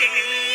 கேள்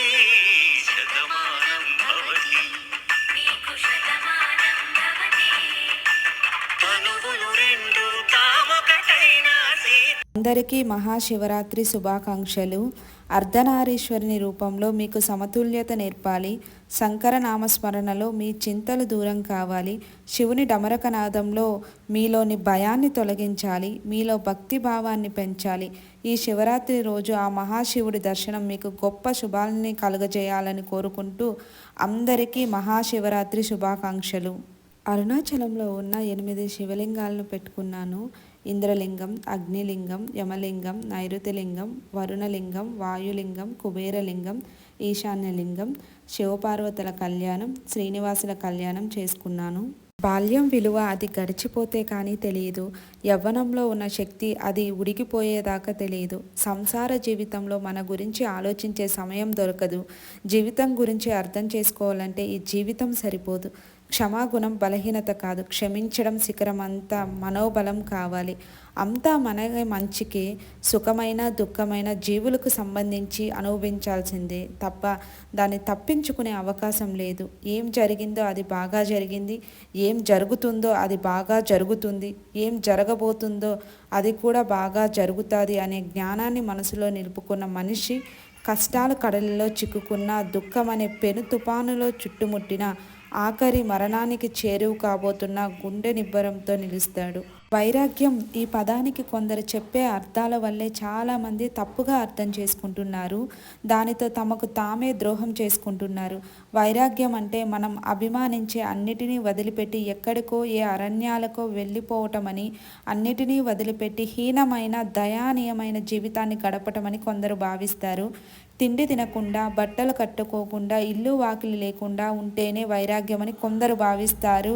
అందరికీ మహాశివరాత్రి శుభాకాంక్షలు. అర్ధనారీశ్వరుని రూపంలో మీకు సమతుల్యత నేర్పాలి. శంకర నామస్మరణలో మీ చింతలు దూరం కావాలి. శివుని డమరకనాదంలో మీలోని భయాన్ని తొలగించాలి. మీలో భక్తి భావాన్ని పెంచాలి. ఈ శివరాత్రి రోజు ఆ మహాశివుడి దర్శనం మీకు గొప్ప శుభాలని కలుగజేయాలని కోరుకుంటూ అందరికీ మహాశివరాత్రి శుభాకాంక్షలు. అరుణాచలంలో ఉన్న ఎనిమిది శివలింగాలను పెట్టుకున్నాను. ఇంద్రలింగం అగ్నిలింగం యమలింగం నైరుతిలింగం వరుణలింగం వాయులింగం కుబేరలింగం ఈశాన్యలింగం శివపార్వతుల కళ్యాణం శ్రీనివాసుల కళ్యాణం చేసుకున్నాను. బాల్యం విలువ అది గడిచిపోతే కానీ తెలియదు. యవ్వనంలో ఉన్న శక్తి అది ఉడికిపోయేదాకా తెలియదు. సంసార జీవితంలో మన గురించి ఆలోచించే సమయం దొరకదు. జీవితం గురించి అర్థం చేసుకోవాలంటే ఈ జీవితం సరిపోదు. క్షమాగుణం బలహీనత కాదు. క్షమించడం శిఖరం అంతా మనోబలం కావాలి. అంతా మన మంచికి సుఖమైన దుఃఖమైన జీవులకు సంబంధించి అనుభవించాల్సిందే తప్ప దాన్ని తప్పించుకునే అవకాశం లేదు. ఏం జరిగిందో అది బాగా జరిగింది. ఏం జరుగుతుందో అది బాగా జరుగుతుంది. ఏం జరగబోతుందో అది కూడా బాగా జరుగుతుంది అనే జ్ఞానాన్ని మనసులో నిలుపుకున్న మనిషి కష్టాల కడలిలో చిక్కుకున్న దుఃఖం అనే పెను తుపానులో చుట్టుముట్టిన ఆఖరి మరణానికి చేరువు కాబోతున్న గుండె నిబ్బరంతో నిలుస్తాడు. వైరాగ్యం ఈ పదానికి కొందరు చెప్పే అర్థాల వల్లే చాలామంది తప్పుగా అర్థం చేసుకుంటున్నారు. దానితో తమకు తామే ద్రోహం చేసుకుంటున్నారు. వైరాగ్యం అంటే మనం అభిమానించే అన్నిటినీ వదిలిపెట్టి ఎక్కడికో ఏ అరణ్యాలకో వెళ్ళిపోవటమని అన్నిటినీ వదిలిపెట్టి హీనమైన దయానీయమైన జీవితాన్ని గడపటమని కొందరు భావిస్తారు. తిండి తినకుండా బట్టలు కట్టుకోకుండా ఇల్లు వాకిలి లేకుండా ఉంటేనే వైరాగ్యమని కొందరు భావిస్తారు.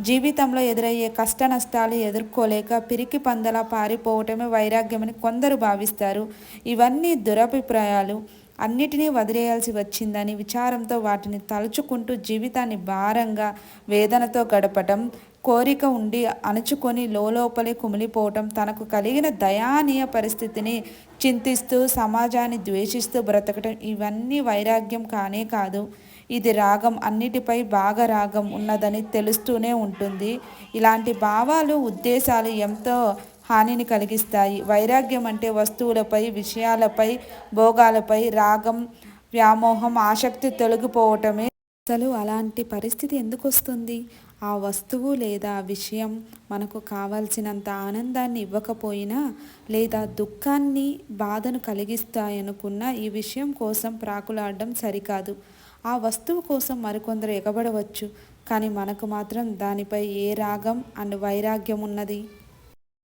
జీవితంలో ఎదురయ్యే కష్ట నష్టాలు ఎదుర్కోలేక పిరికి పందలా పారిపోవటమే వైరాగ్యమని కొందరు భావిస్తారు. ఇవన్నీ దురభిప్రాయాలు. అన్నిటినీ వదిలేయాల్సి వచ్చిందని విచారంతో వాటిని తలుచుకుంటూ జీవితాన్ని భారంగా వేదనతో గడపటం కోరిక ఉండి అణుచుకొని లోపలి కుమిలిపోవటం తనకు కలిగిన దయానీయ పరిస్థితిని చింతిస్తూ సమాజాన్ని ద్వేషిస్తూ బ్రతకటం ఇవన్నీ వైరాగ్యం కానే కాదు. ఇది రాగం అన్నిటిపై బాగా రాగం ఉన్నదని తెలుస్తూనే ఉంటుంది. ఇలాంటి భావాలు ఉద్దేశాలు ఎంతో హానిని కలిగిస్తాయి. వైరాగ్యం అంటే వస్తువులపై విషయాలపై భోగాలపై రాగం వ్యామోహం ఆసక్తి తొలగిపోవటమే. అసలు అలాంటి పరిస్థితి ఎందుకు వస్తుంది ఆ వస్తువు లేదా విషయం మనకు కావాల్సినంత ఆనందాన్ని ఇవ్వకపోయినా లేదా దుఃఖాన్ని బాధను కలిగిస్తాయనుకున్న ఈ విషయం కోసం ప్రాకులాడడం సరికాదు. ఆ వస్తువు కోసం మరికొందరు ఎగబడవచ్చు కానీ మనకు మాత్రం దానిపై ఏ రాగం అండ్ వైరాగ్యం ఉన్నది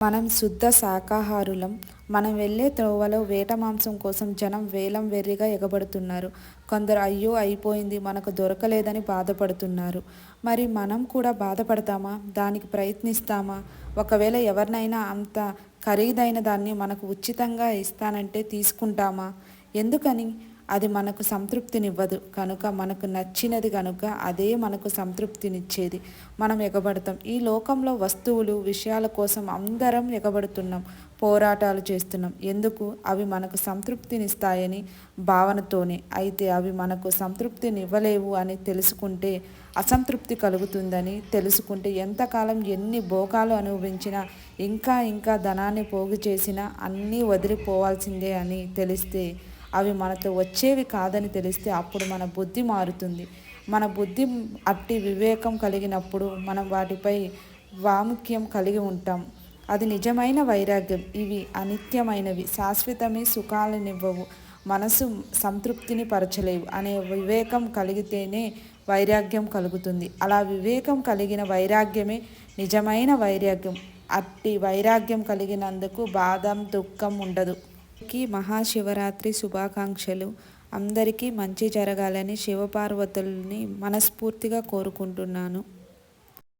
మనం శుద్ధ శాకాహారులం. మనం వెళ్ళే త్రోవలో వేట మాంసం కోసం జనం వేలం వెర్రిగా ఎగబడుతున్నారు. కొందరు అయ్యో అయిపోయింది మనకు దొరకలేదని బాధపడుతున్నారు. మరి మనం కూడా బాధపడతామా? దానికి ప్రయత్నిస్తామా? ఒకవేళ ఎవరినైనా అంత ఖరీదైన దాన్ని మనకు ఉచితంగా ఇస్తానంటే తీసుకుంటామా? ఎందుకని? అది మనకు సంతృప్తినివ్వదు. కనుక మనకు నచ్చినది కనుక అదే మనకు సంతృప్తినిచ్చేది. మనం ఎగబడతాం. ఈ లోకంలో వస్తువులు విషయాల కోసం అందరం ఎగబడుతున్నాం. పోరాటాలు చేస్తున్నాం. ఎందుకు? అవి మనకు సంతృప్తినిస్తాయని భావనతోనే. అయితే అవి మనకు సంతృప్తినివ్వలేవు అని తెలుసుకుంటే అసంతృప్తి కలుగుతుందని తెలుసుకుంటే ఎంతకాలం ఎన్ని భోగాలు అనుభవించినా ఇంకా ఇంకా ధనాన్ని పోగు చేసినా అన్నీ వదిలిపోవాల్సిందే అని తెలిస్తే అవి మనతో వచ్చేవి కాదని తెలిస్తే అప్పుడు మన బుద్ధి మారుతుంది. మన బుద్ధి అట్టి వివేకం కలిగినప్పుడు మనం వాటిపై వాముఖ్యం కలిగి ఉంటాం. అది నిజమైన వైరాగ్యం. ఇవి అనిత్యమైనవి. శాశ్వతమే సుఖాలనివ్వవు. మనసు సంతృప్తిని పరచలేవు. అనే వివేకం కలిగితేనే వైరాగ్యం కలుగుతుంది. అలా వివేకం కలిగిన వైరాగ్యమే నిజమైన వైరాగ్యం. అట్టి వైరాగ్యం కలిగినందుకు బాధం దుఃఖం ఉండదు. అందరికీ మహాశివరాత్రి శుభాకాంక్షలు. అందరికీ మంచి జరగాలని శివపార్వతుల్ని మనస్ఫూర్తిగా కోరుకుంటున్నాను.